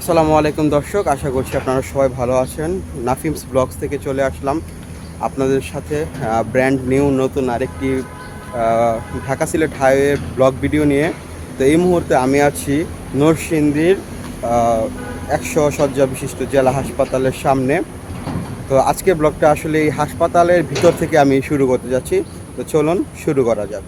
আসসালামু আলাইকুম দর্শক, আশা করছি আপনারা সবাই ভালো আছেন। নাফিমস ব্লগস থেকে চলে আসলাম আপনাদের সাথে ব্র্যান্ড নিউ নতুন আরেকটি Dhaka Sylhet highway blog video নিয়ে। তো এই মুহূর্তে আমি আছি নরসিংদীর একশো শয্যা বিশিষ্ট জেলা হাসপাতালের সামনে। তো আজকে ব্লগটা আসলে এই হাসপাতালের ভিতর থেকে আমি শুরু করতে যাচ্ছি। তো চলুন, শুরু করা যাক।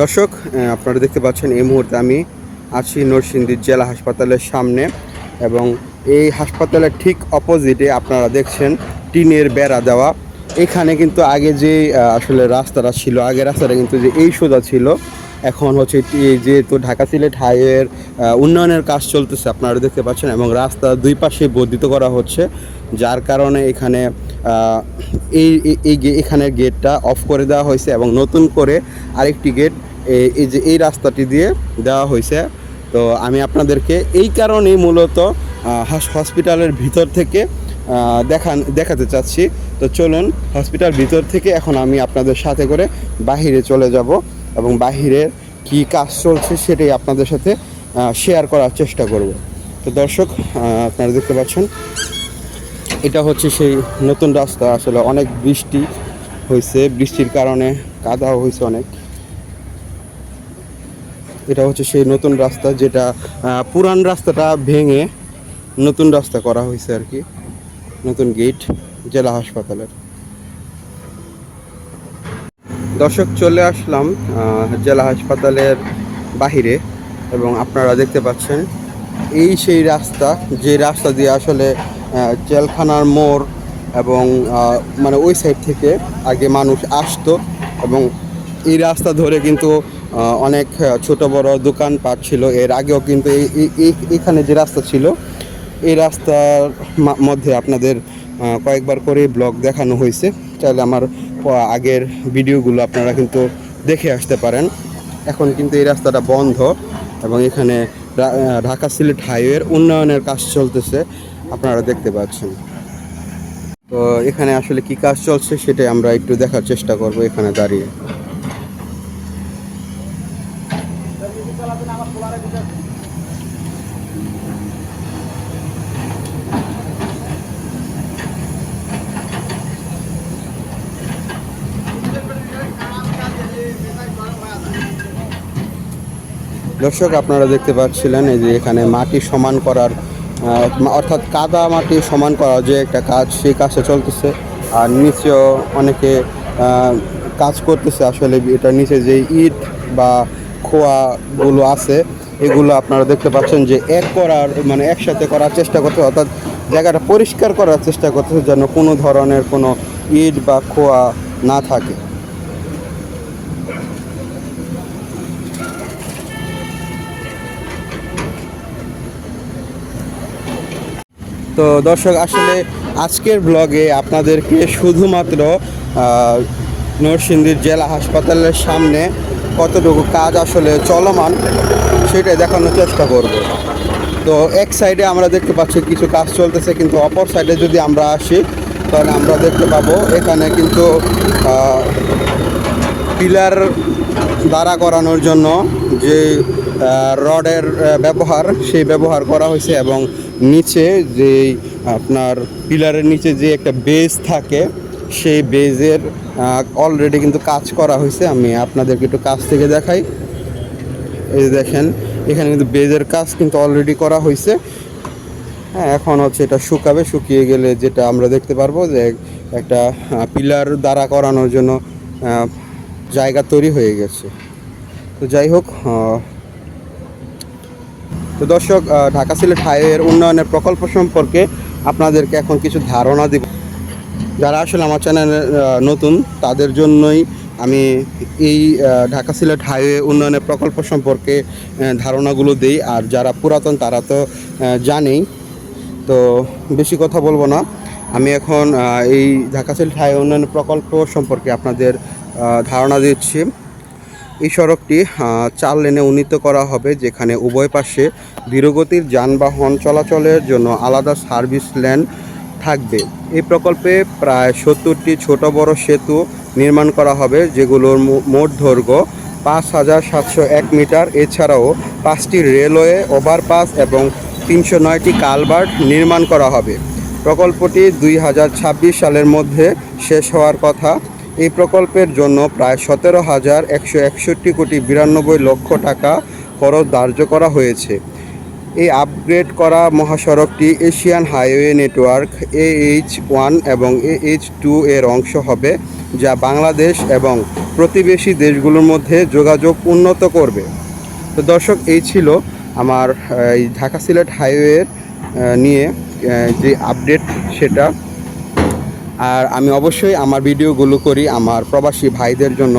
দর্শক আপনারা দেখতে পাচ্ছেন এই মুহূর্তে আমি আছি নরসিংদী জেলা হাসপাতালের সামনে এবং এই হাসপাতালের ঠিক অপোজিটে আপনারা দেখছেন টিনের বেড়া দেওয়া। এখানে কিন্তু আগে যে আসলে রাস্তাটা ছিল, আগে রাস্তাটা কিন্তু যে এই সোজা ছিল, এখন হচ্ছে যেহেতু ঢাকা সিলেট হাইওয়ের উন্নয়নের কাজ চলতেছে, আপনারা দেখতে পাচ্ছেন এবং রাস্তা দুই পাশে বর্ধিত করা হচ্ছে, যার কারণে এখানে এই এই- এখানের গেটটা অফ করে দেওয়া হয়েছে এবং নতুন করে আরেকটি গেট এই যে এই রাস্তাটি দিয়ে দেওয়া হয়েছে। তো আমি আপনাদেরকে এই কারণেই মূলত হাস- হসপিটালের ভিতর থেকে দেখান দেখাতে চাচ্ছি। তো চলুন হসপিটাল ভিতর থেকে এখন আমি আপনাদের সাথে করে বাহিরে চলে যাব এবং বাহিরের কি কাজ চলছে সেটাই আপনাদের সাথে শেয়ার করার চেষ্টা করব। তো দর্শক আপনারা দেখতে পাচ্ছেন এটা হচ্ছে সেই নতুন রাস্তা। আসলে অনেক বৃষ্টি হয়েছে। বৃষ্টির কারণে কাদাও হয়েছে অনেক। এটা হচ্ছে সেই নতুন রাস্তা যেটা পুরান রাস্তাটা ভেঙে নতুন রাস্তা করা হয়েছে আর কি। নতুন গেট জেলা হাসপাতালের। দর্শক, চলে আসলাম জেলা হাসপাতালের বাহিরে এবং আপনারা দেখতে পাচ্ছেন, এই সেই রাস্তা, যে রাস্তা দিয়ে আসলে জেলখানার মোড় এবং মানে ওই সাইড থেকে আগে মানুষ আসতো এবং এই রাস্তা ধরে কিন্তু অনেক ছোট বড় দোকানপাট ছিল। এর আগেও কিন্তু এখানে যে রাস্তা ছিল, এই রাস্তার মধ্যে আপনাদের কয়েকবার করে ব্লগ দেখানো হয়েছে। চাইলে আমার আগের ভিডিওগুলো আপনারা কিন্তু দেখে আসতে পারেন। এখন কিন্তু এই রাস্তাটা বন্ধ এবং এখানে ঢাকা সিলেট হাইওয়ের উন্নয়নের কাজ চলতেছে। আপনারা দেখতে পাচ্ছেন। তো এখানে আসলে কি কাজ চলছে সেটাই আমরা একটু দেখার চেষ্টা করব এখানে দাঁড়িয়ে। দর্শক, আপনারা দেখতে পাচ্ছিলেন এই যে এখানে মাটি সমান করার অর্থাৎ কাদা মাটি সমান করার যে একটা কাজ, সেই কাজটা চলতেছে। আর নিচেও অনেকে কাজ করতেছে আসলে, এটা নিচে যে ইট বা খোয়াগুলো আছে, এগুলো আপনারা দেখতে পাচ্ছেন যে এক করার মানে একসাথে করার চেষ্টা করতে অর্থাৎ জায়গাটা পরিষ্কার করার চেষ্টা করতেছে যেন কোনো ধরনের কোনো ইট বা খোয়া না থাকে। তো দর্শক, আসলে আজকের ব্লগে আপনাদেরকে শুধুমাত্র নরসিংদীর জেলা হাসপাতালের সামনে কতটুকু কাজ আসলে চলমান, সেটাই দেখানোর চেষ্টা করব। তো এক সাইডে আমরা দেখতে পাচ্ছি কিছু কাজ চলতেছে, কিন্তু অপর সাইডে যদি আমরা আসি, তাহলে আমরা দেখতে পাবো এখানে কিন্তু পিলার দাঁড়া করানোর জন্য যে রডের ব্যবহার, সেই ব্যবহার করা হয়েছে এবং নিচে যে আপনার পিলারের নিচে যে একটা বেজ থাকে, সেই বেজের অলরেডি কিন্তু কাজ করা হয়েছে। আমি আপনাদেরকে একটু কাছ থেকে দেখাই। এই দেখেন, এখানে কিন্তু বেজের কাজ কিন্তু অলরেডি করা হয়েছে। হ্যাঁ এখন হচ্ছে এটা শুকাবে, শুকিয়ে গেলে যেটা আমরা দেখতে পারব যে একটা পিলার দ্বারা করানোর জন্য জায়গা তৈরি হয়ে গেছে। তো যাই হোক তো দর্শক ঢাকা সিলেট হাইওয়ের উন্নয়নের প্রকল্প সম্পর্কে আপনাদেরকে এখন কিছু ধারণা দিব। যারা আসলে আমার চ্যানেলে নতুন, তাদের জন্যই আমি এই ঢাকা সিলেট হাইওয়ে উন্নয়নের প্রকল্প সম্পর্কে ধারণাগুলো দিই। আর যারা পুরাতন, তারা তো জানেই। তো বেশি কথা বলব না। আমি এখন এই ঢাকা সিলেট হাইওয়ে উন্নয়ন প্রকল্প সম্পর্কে আপনাদের ধারণা দিচ্ছি। এই সড়কটি চার লেনে উন্নীত করা হবে, যেখানে উভয় পাশে ধীরগতির যানবাহন চলাচলের জন্য আলাদা সার্ভিস লেন থাকবে। এই প্রকল্পে প্রায় সত্তরটি ছোট বড় সেতু নির্মাণ করা হবে, যেগুলোর মোট দৈর্ঘ্য পাঁচ হাজার সাতশো এক মিটার। এছাড়াও পাঁচটি রেলওয়ে, ওভারপাস এবং তিনশো নয়টি কালভার্ট নির্মাণ করা হবে। প্রকল্পটি দুই হাজার ছাব্বিশ সালের মধ্যে শেষ হওয়ার কথা। এই প্রকল্পের জন্য প্রায় সতেরো হাজার একশো একষট্টি কোটি বিরানব্বই লক্ষ টাকা খরচ ধার্য করা হয়েছে। এই আপগ্রেড করা মহাসড়কটি Asian highway network A H one এবং এ এইচ টু এর অংশ হবে, যা বাংলাদেশ এবং প্রতিবেশী দেশগুলোর মধ্যে যোগাযোগ উন্নত করবে। তো দর্শক, এই ছিল আমার এই ঢাকা সিলেট হাইওয়ে নিয়ে যে আপডেট সেটা। আর আমি অবশ্যই আমার ভিডিওগুলো করি আমার প্রবাসী ভাইদের জন্য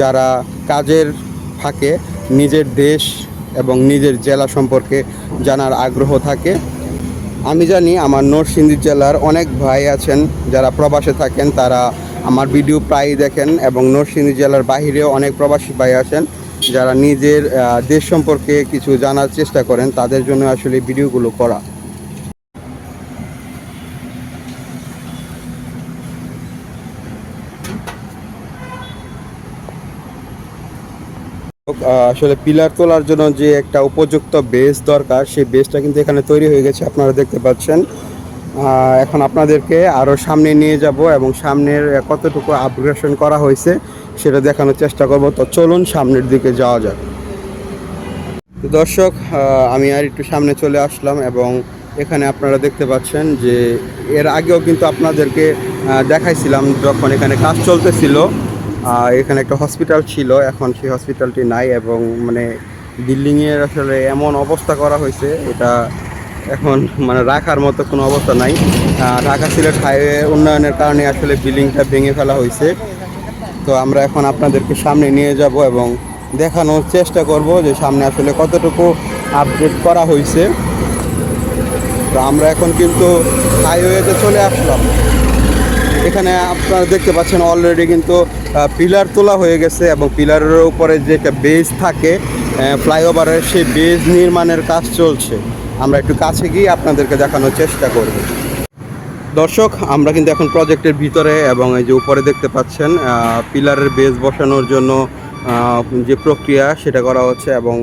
যারা কাজের ফাঁকে নিজের দেশ এবং নিজের জেলা সম্পর্কে জানার আগ্রহ থাকে। আমি জানি আমার নরসিংদী জেলার অনেক ভাই আছেন যারা প্রবাসে থাকেন, তারা আমার ভিডিও প্রায়ই দেখেন এবং নরসিংদী জেলার বাহিরেও অনেক প্রবাসী ভাই আছেন যারা নিজের দেশ সম্পর্কে কিছু জানার চেষ্টা করেন, তাদের জন্য আসলে ভিডিওগুলো করা। আসলে পিলার তোলার জন্য যে একটা উপযুক্ত বেস দরকার, সেই বেসটা কিন্তু এখানে তৈরি হয়ে গেছে, আপনারা দেখতে পাচ্ছেন। এখন আপনাদেরকে আরও সামনে নিয়ে যাব এবং সামনের কতটুকু আপগ্রেশন করা হয়েছে সেটা দেখানোর চেষ্টা করব। তো চলুন সামনের দিকে যাওয়া যাক। দর্শক আমি আর একটু সামনে চলে আসলাম এবং এখানে আপনারা দেখতে পাচ্ছেন যে এর আগেও কিন্তু আপনাদেরকে দেখাইছিলাম যখন এখানে কাজ চলতেছিল। এখানে একটা হসপিটাল ছিল, এখন সেই হসপিটালটি নাই এবং মানে বিল্ডিংয়ের আসলে এমন অবস্থা করা হয়েছে, এটা এখন মানে রাখার মতো কোনো অবস্থা নাই। ঢাকা সিলেট হাইওয়ে উন্নয়নের কারণে আসলে বিল্ডিংটা ভেঙে ফেলা হয়েছে। তো আমরা এখন আপনাদেরকে সামনে নিয়ে যাব এবং দেখানোর চেষ্টা করব যে সামনে আসলে কতটুকু আপডেট করা হয়েছে। তো আমরা এখন কিন্তু হাইওয়েতে চলে আসলাম। এখানে আপনারা দেখতে পাচ্ছেন অলরেডি কিন্তু পিলার তোলা হয়ে গেছে এবং পিলারের উপরে যে একটা বেজ থাকে ফ্লাইওভারের সেই বেজ নির্মাণের কাজ চলছে। আমরা একটু কাছে গিয়ে আপনাদেরকে দেখানোর চেষ্টা করব। দর্শক, আমরা কিন্তু এখন প্রজেক্টের ভিতরে এবং এই যে উপরে দেখতে পাচ্ছেন পিলারের বেজ বসানোর জন্য যে প্রক্রিয়া সেটা করা হচ্ছে এবং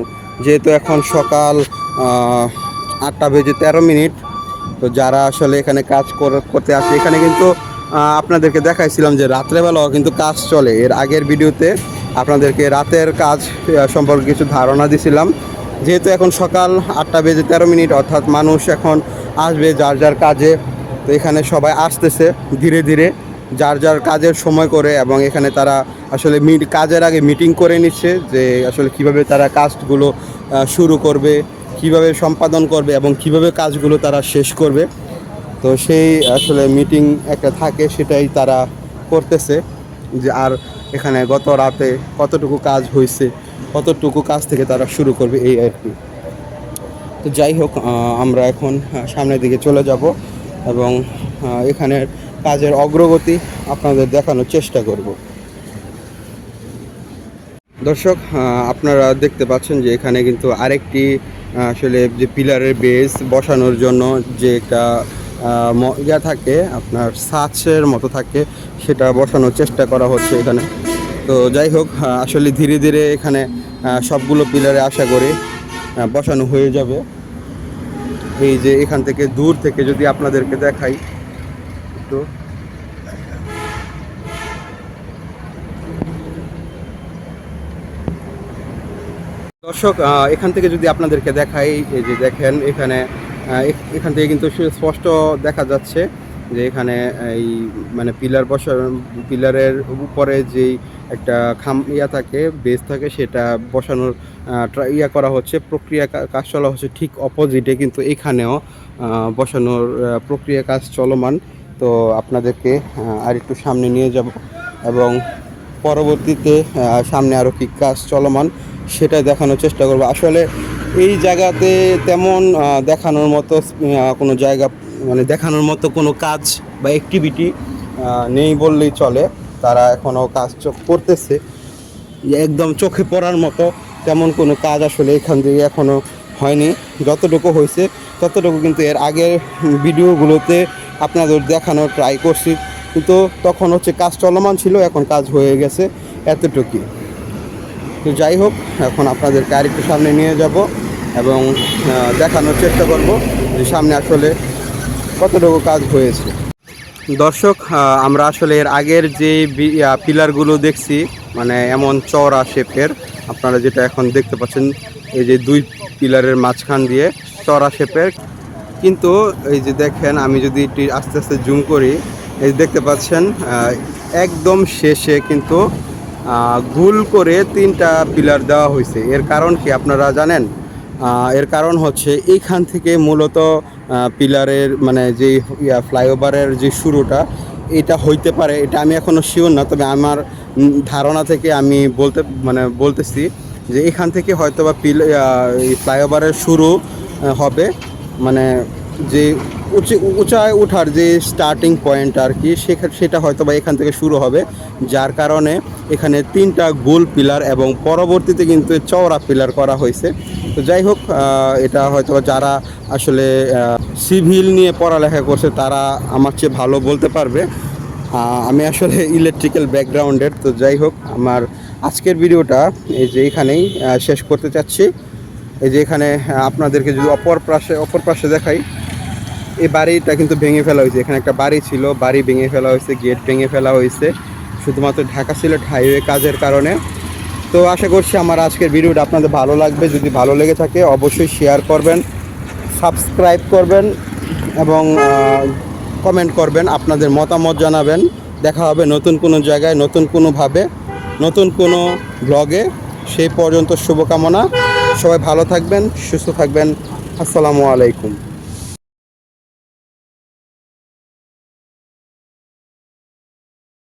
যেহেতু এখন সকাল আটটা বেজে তেরো মিনিট, তো যারা আসলে এখানে কাজ করতে আসে, এখানে কিন্তু আপনাদেরকে দেখাইছিলাম যে রাত্রেবেলাও কিন্তু কাজ চলে। এর আগের ভিডিওতে আপনাদেরকে রাতের কাজ সম্পর্কে কিছু ধারণা দিছিলাম। যেহেতু এখন সকাল আটটা বেজে তেরো মিনিট, অর্থাৎ মানুষ এখন আসবে যার যার কাজে, তো এখানে সবাই আসতেছে ধীরে ধীরে। যার যার কাজের সময় করে এবং এখানে তারা আসলে মিট, কাজের আগে মিটিং করে নিচ্ছে যে আসলে কীভাবে তারা কাজগুলো শুরু করবে, কীভাবে সম্পাদন করবে এবং কীভাবে কাজগুলো তারা শেষ করবে। তো সেই আসলে মিটিং একটা থাকে, সেটাই তারা করতেছে যে আর এখানে গত রাতে কতটুকু কাজ হয়েছে কতটুকু কাজ থেকে তারা শুরু করবে এই আর কি। তো যাই হোক আমরা এখন সামনের দিকে চলে যাব এবং এখানের কাজের অগ্রগতি আপনাদের দেখানোর চেষ্টা করব। দর্শক আপনারা দেখতে পাচ্ছেন যে এখানে কিন্তু আরেকটি আসলে যে পিলারের বেস বসানোর জন্য যে একটা ইয়া থাকে, আপনার সাচের মতো থাকে, সেটা বসানোর চেষ্টা করা হচ্ছে এখানে। তো যাই হোক আসলে ধীরে ধীরে এখানে সবগুলো পিলারে আশা করি বসানো হয়ে যাবে। এই যে এখান থেকে দূর থেকে যদি আপনাদেরকে দেখাই, তো দর্শক এখান থেকে যদি আপনাদেরকে দেখাই, এই যে দেখেন, এখানে এখান থেকে কিন্তু স্পষ্ট দেখা যাচ্ছে যে এখানে এই মানে পিলার বসা পিলারের উপরে যেই একটা খাম ইয়া থাকে বেস থাকে, সেটা বসানোর ইয়া করা হচ্ছে। প্রক্রিয়া কাজ চলা হচ্ছে ঠিক অপোজিটে কিন্তু এখানেও বসানোর প্রক্রিয়া কাজ চলমান। তো আপনাদেরকে আর একটু সামনে নিয়ে যাব এবং পরবর্তীতে সামনে আরও কী কাজ চলমান। সেটা দেখানোর চেষ্টা করব। আসলে এই জায়গাতে তেমন দেখানোর মতো কোনো জায়গা মানে দেখানোর মতো কোনো কাজ বা অ্যাক্টিভিটি নেই বললেই চলে। তারা এখনও কাজ চোখ করতেছে একদম চোখে পড়ার মতো তেমন কোনো কাজ আসলে এখান থেকে এখনও হয়নি। যতটুকু হয়েছে, ততটুকু কিন্তু এর আগের ভিডিওগুলোতে আপনাদের দেখানোর ট্রাই করছি। কিন্তু তখন হচ্ছে কাজ চলমান ছিল, এখন কাজ হয়ে গেছে এতটুকুই। তো যাই হোক, এখন আপনাদেরকে আরেকটু সামনে নিয়ে যাব এবং দেখানোর চেষ্টা করব যে সামনে আসলে কতটুকু কাজ হয়েছে। দর্শক আমরা আসলে এর আগের যে পিলারগুলো দেখছি মানে এমন চওড়া শেপের, আপনারা যেটা এখন দেখতে পাচ্ছেন, এই যে দুই পিলারের মাঝখান দিয়ে চওড়া শেপের। কিন্তু এই যে দেখেন, আমি যদি একটু আস্তে আস্তে জুম করি, এই দেখতে পাচ্ছেন একদম শেষে কিন্তু গোল করে তিনটা পিলার দেওয়া হয়েছে। এর কারণ কি আপনারা জানেন? এর কারণ হচ্ছে এইখান থেকে মূলত পিলারের মানে যে ফ্লাইওভারের যে শুরুটা, এটা হইতে পারে, এটা আমি এখনও শিওর না, তবে আমার ধারণা থেকে আমি বলতে মানে বলতেছি যে এখান থেকে হয়তো বা পিল ফ্লাইওভারের শুরু হবে। মানে যে উঁচু উঁচায় ওঠার যে স্টার্টিং পয়েন্ট আর কি সেটা হয়তো বা এখান থেকে শুরু হবে। যার কারণে এখানে তিনটা গোল পিলার এবং পরবর্তীতে কিন্তু চওড়া পিলার করা হয়েছে। তো যাই হোক এটা হয়তো যারা আসলে সিভিল নিয়ে পড়ালেখা করছে, তারা আমার চেয়ে ভালো বলতে পারবে। আমি আসলে ইলেকট্রিক্যাল ব্যাকগ্রাউন্ডের তো যাই হোক, আমার আজকের ভিডিওটা এই যে এখানেই শেষ করতে চাচ্ছি। এই যে এখানে আপনাদেরকে যদি অপর পাশে অপর পাশে দেখাই এই বাড়িটা কিন্তু ভেঙে ফেলা হয়েছে। এখানে একটা বাড়ি ছিল, বাড়ি ভেঙে ফেলা হয়েছে, গেট ভেঙে ফেলা হয়েছে। শুধুমাত্র ঢাকা সিলেট হাইওয়ে কাজের কারণে। তো আশা করছি আমার আজকের ভিডিওটা আপনাদের ভালো লাগবে। যদি ভালো লেগে থাকে, অবশ্যই শেয়ার করবেন সাবস্ক্রাইব করবেন এবং কমেন্ট করবেন, আপনাদের মতামত জানাবেন। দেখা হবে নতুন কোনো জায়গায়, নতুন কোনোভাবে, নতুন কোনো ব্লগে সেই পর্যন্ত শুভকামনা। সবাই ভালো থাকবেন, সুস্থ থাকবেন। আসসালামু আলাইকুম।